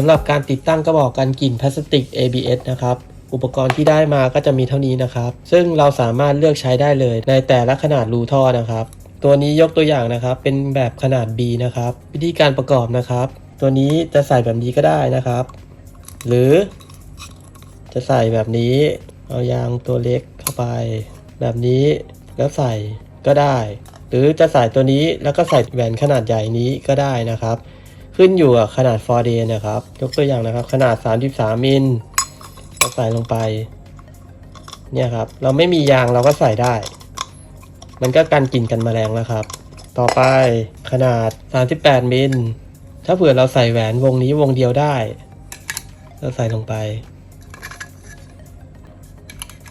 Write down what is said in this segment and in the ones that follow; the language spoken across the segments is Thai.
สำหรับการติดตั้งกระบอกกันกลิ่นพลาสติก ABS นะครับ อุปกรณ์ที่ได้มาก็จะมีเท่านี้นะครับ ซึ่งเราสามารถเลือกใช้ได้เลยในแต่ละขนาดรูท่อนะครับ ตัวนี้ยกตัวอย่างนะครับ เป็นแบบขนาด B นะครับ วิธีการประกอบนะครับ ตัวนี้จะใส่แบบนี้ก็ได้นะครับ หรือ จะใส่แบบนี้ เอายางตัวเล็กเข้าไป แบบนี้แล้วใส่ก็ได้ หรือจะใส่ตัวนี้แล้วก็ใส่แหวนขนาดใหญ่นี้ก็ได้นะครับ ขึ้นอยู่กับขนาด 4D นะครับ ยกตัวอย่างนะครับ ขนาด 33มิลเราใส่ลงไป เนี่ยครับ เราไม่มียางเราก็ใส่ได้ มันก็กันกลิ่นกันแมลงแล้วครับ ต่อไปขนาด 38มิลถ้าเผื่อเราใส่แหวนวงนี้วงเดียวได้ เราใส่ลงไป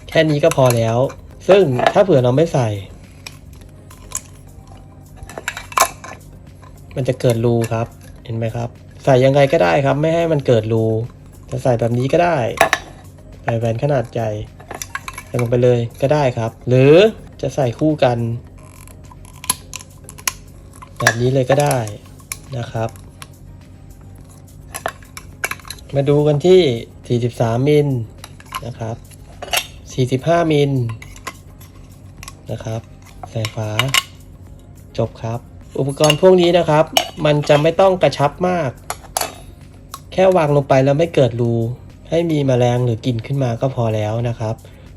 แค่นี้ก็พอแล้ว ซึ่งถ้าเผื่อเราไม่ใส่ มันจะเกิดรูครับ เห็นไหมครับ ใส่ยังไงก็ได้ครับ ไม่ให้มันเกิดรูจะใส่แบบนี้ก็ได้ใส่แหวนขนาดใหญ่ใส่ลงไปเลยก็ได้ครับ หรือจะใส่คู่กัน แบบนี้เลยก็ได้นะครับ มาดูกันที่ 43 มิลนะครับ 45 มิลนะครับ ใส่ฝาจบครับ อุปกรณ์พวกนี้นะครับ มันจะไม่ต้องกระชับมาก แค่วางลงไปแล้วไม่เกิดรู ให้มีแมลงหรือกลิ่นขึ้นมาก็พอแล้วนะครับ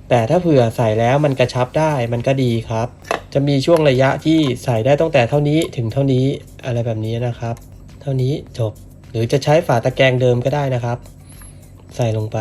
แต่ถ้าเผื่อใส่แล้วมันกระชับได้มันก็ดีครับ จะมีช่วงระยะที่ใส่ได้ตั้งแต่เท่านี้ถึงเท่านี้อะไรแบบนี้นะครับ เท่านี้จบหรือจะใช้ฝาตะแกรงเดิมก็ได้นะครับ ใส่ลงไป